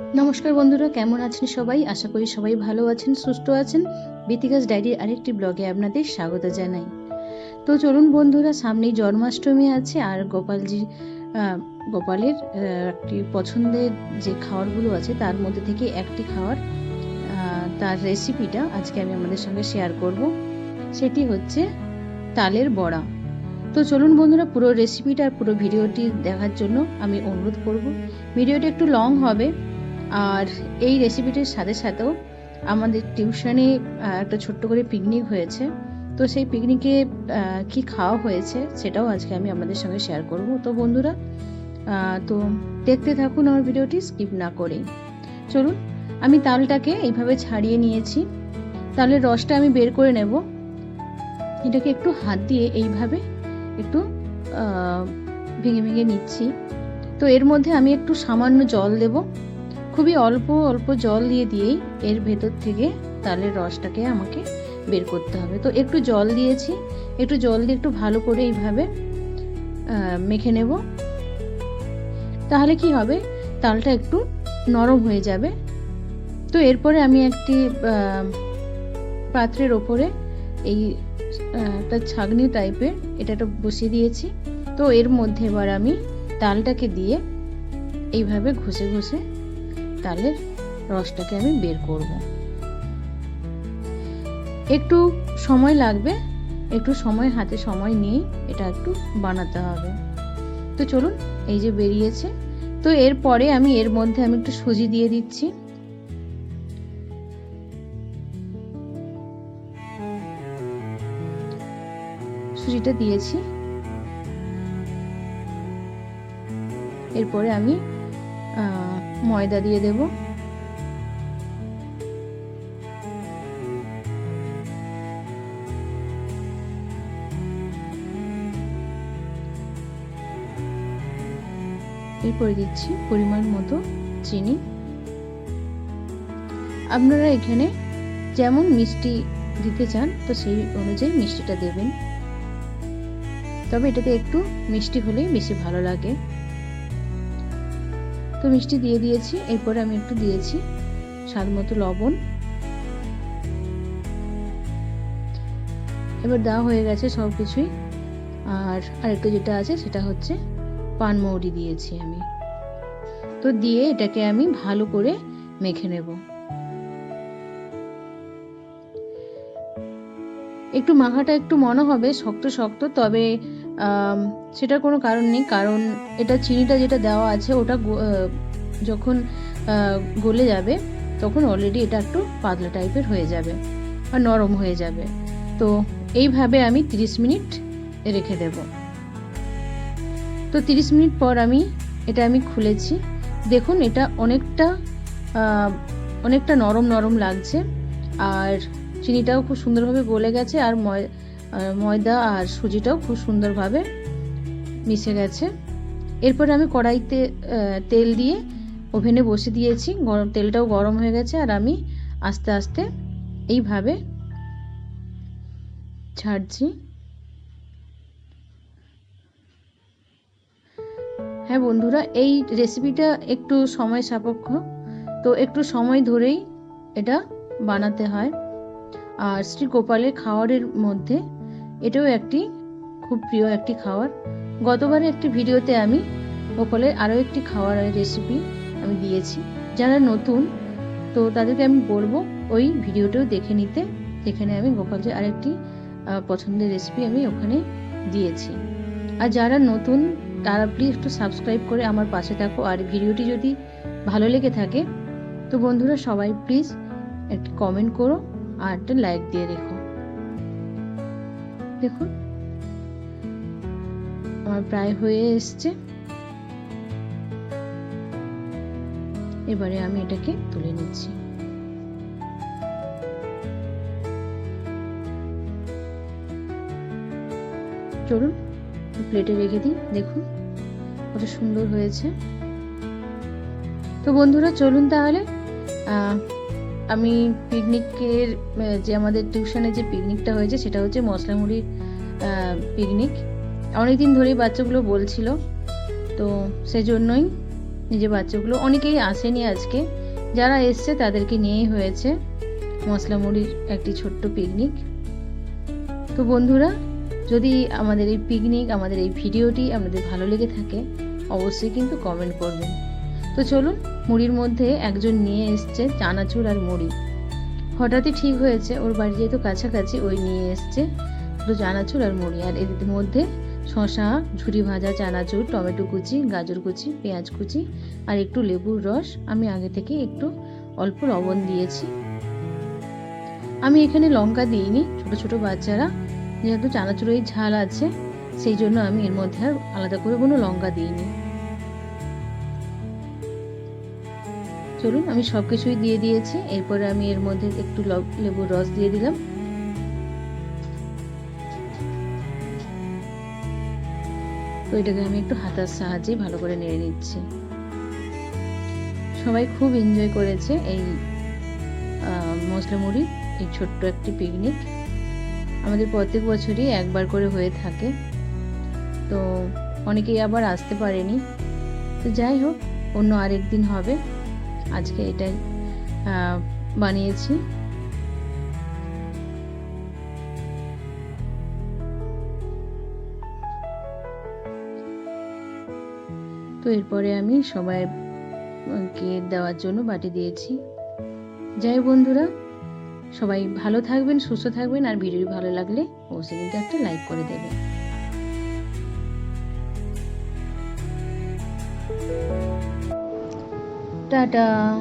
নমস্কার বন্ধুরা কেমন আছেন সবাই? আশা করি সবাই ভালো আছেন সুস্থ আছেন। বিতিকাস ডায়েরির আরেকটি ব্লগে আপনাদের স্বাগত জানাই। তো চলুন বন্ধুরা সামনেই জন্মাষ্টমী আছে আর গোপালজি গোপালের একটি পছন্দের যে খাবারগুলো আছে তার মধ্যে থেকে একটি আহ, তার রেসিপিটা আজকে আমি আমাদের সঙ্গে শেয়ার করব। সেটি হচ্ছে তালের বড়া। তো চলুন বন্ধুরা পুরো রেসিপিটা আর পুরো ভিডিওটি দেখার জন্য আমি অনুরোধ করব। ভিডিওটা একটু লং হবে আর এই রেসিপিটির সাথে সাথেও আমাদের টিউশনে একটা ছোট্ট করে পিকনিক হয়েছে। তো সেই পিকনিকে কি খাওয়া হয়েছে সেটাও আজকে আমি আপনাদের সঙ্গে শেয়ার করব। তো বন্ধুরা তো দেখতে থাকুন আমার ভিডিওটি স্কিপ না করেই চলুন, আমি তালটাকে এইভাবে ছাড়িয়ে নিয়েছি। তালের রসটা আমি বের করে নেব। এটাকে একটু হাত দিয়ে এইভাবে একটু ভেঙে ভেঙে নিচ্ছি। তো এর মধ্যে আমি একটু সামান্য জল দেবো। খুবই অল্প অল্প জল দিয়ে দিয়েই এর ভেতর থেকে তালের রসটাকে আমাকে বের করতে হবে। তো একটু জল দিয়েছি, একটু জল দিয়ে একটু ভালো করে এইভাবে মেখে নেব। তাহলে কি হবে? তালটা একটু নরম হয়ে যাবে। তো এরপরে আমি একটি পাত্রের ওপরে এই একটা ছাগনি টাইপের এটা একটা বসিয়ে দিয়েছি। তো এর মধ্যে এবার আমি তালটাকে দিয়ে এইভাবে ঘষে ঘষে তালের রসটাকে আমি বের করব। একটু সময় লাগবে, একটু সময় হাতে সময় নিয়ে এটা একটু বানাতে হবে। তো চলুন, এই যে বেরিয়েছে। তো এরপরে আমি, এর মধ্যে আমি একটু সুজি দিয়ে দিচ্ছি। সুজিটা দিয়েছি। এরপরে আমি ময়দা দিয়ে দেব। এরপরে দিচ্ছি পরিমাণ মতো চিনি। আপনারা এখানে যেমন মিষ্টি দিতে চান, তো সেই অনুযায়ী মিষ্টিটা দেবেন। তবে এটাতে একটু মিষ্টি হলেই বেশি ভালো লাগে। তো মিষ্টি দিয়ে দিয়েছি, এরপরে আমি একটু দিয়েছি স্বাদ মতো লবণ। এবার দেওয়া হয়ে গেছে সব কিছুই আর আরেকটু যেটা আছে সেটা হচ্ছে পানমৌরি দিয়েছি আমি। তো দিয়ে এটাকে আমি ভালো করে মেখে নেব। একটু মাখাটা একটু মনে হবে, শক্ত শক্ত, তবে সেটার কোনো কারণ নেই, কারণ এটা চিনিটা যেটা দেওয়া আছে, ওটা যখন গলে যাবে, তখন অলরেডি এটা একটু পাতলা টাইপের হয়ে যাবে আর নরম হয়ে যাবে। তো এইভাবে আমি 30 মিনিট রেখে দেব। তো 30 মিনিট পর আমি এটা আমি খুলেছি। দেখুন, এটা অনেকটা অনেকটা নরম নরম লাগছে, আর চিনিটাও খুব সুন্দরভাবে গলে গেছে, আর ময় ময়দা আর সুজিটাও খুব সুন্দরভাবে মিশে গেছে। এরপরে আমি কড়াইতে তেল দিয়ে ওভেনে বসে দিয়েছি। গরম, তেলটাও গরম হয়ে গেছে আর আমি আস্তে আস্তে এইভাবে ছাড়ছি। হ্যাঁ বন্ধুরা, এই রেসিপিটা একটু সময় সাপেক্ষ। তো একটু সময় ধরেই এটা বানাতে হয়। আর শ্রী গোপালের খাওয়ারের মধ্যে এটাও একটি খুব প্রিয় একটি খাবার গতবারে একটি ভিডিওতে আমি গোপালের আরও একটি খাওয়ারের রেসিপি আমি দিয়েছি। যারা নতুন, তো তাদেরকে আমি বলব ওই ভিডিওটাও দেখে নিতে। যেখানে আমি গোপালজির আরেকটি পছন্দের রেসিপি আমি ওখানে দিয়েছি। আর যারা নতুন, তারা প্লিজ একটু সাবস্ক্রাইব করে আমার পাশে থাকো। আর ভিডিওটি যদি ভালো লেগে থাকে, তো বন্ধুরা সবাই প্লিজ একটি কমেন্ট করো আর একটা লাইক দিয়ে রেখো। দেখুন। আমার প্রায় হয়ে এসছে। এবারে আমি এটাকে তুলে নিচ্ছি। চলুন, প্লেটে রেখে দিই, দেখুন। কত সুন্দর হয়েছে। তো বন্ধুরা, চলুন তাহলে আমি পিকনিকের যে আমাদের টিউশনে যে পিকনিকটা হয়েছে, সেটা হচ্ছে মশলামুড়ির পিকনিক। অনেকদিন ধরেই বাচ্চাগুলো বলছিল, তো সেজন্যই নিজের বাচ্চাগুলো, অনেকেই আসেনি আজকে। যারা এসছে, তাদেরকে নিয়েই হয়েছে মশলা মুড়ির একটি ছোট্ট পিকনিক। তো বন্ধুরা, যদি আমাদের এই পিকনিক, আমাদের এই ভিডিওটি আপনাদের ভালো লেগে থাকে, অবশ্যই কিন্তু কমেন্ট করবেন। তো চলুন মুড়ির মধ্যে একজন নিয়ে এসছে চানাচুর আর মুড়ি। হঠাৎই ঠিক হয়েছে, ওর বাড়ি যেহেতু কাছাকাছি, ওই নিয়ে এসছে দুটো চানাচুর আর মুড়ি। আর এদের মধ্যে শশা ঝুরি ভাজা, চানাচুর, টমেটো কুচি, গাজর কুচি, পেঁয়াজ কুচি আর একটু লেবুর রস আমি আগে থেকে একটু অল্প লবণ দিয়েছি। আমি এখানে লঙ্কা দিইনি, ছোট ছোট বাচ্চারা যেহেতু চানাচুরের ঝাল আছে, সেই জন্য আমি এর মধ্যে আর আলাদা করে কোনো লঙ্কা দিইনি। চলুন, আমি সব কিছুই দিয়ে দিয়েছি। এরপরে আমি এর মধ্যে একটু লেবুর রস দিয়ে দিলাম। তো এটাকে আমি একটু হাতার সাহায্যে ভালো করে নেড়ে নিচ্ছি। সবাই খুব এনজয় করেছে এই মশলা মুড়ি, এই ছোট্ট একটি পিকনিক আমাদের প্রত্যেক বছরই একবার করে হয়ে থাকে। তো অনেকেই আবার আসতে পারেনি। তো যাই হোক, অন্য আরেক দিন হবে। আজকে এটাই বানিয়েছি। তো এরপরে আমি সবাইকে দেওয়ার জন্য বাটি দিয়েছি। যাই বন্ধুরা, সবাই ভালো থাকবেন, সুস্থ থাকবেন, আর ভিডিও ভালো লাগলে অবশ্যই কিন্তু একটা লাইক করে দেবেন। 对的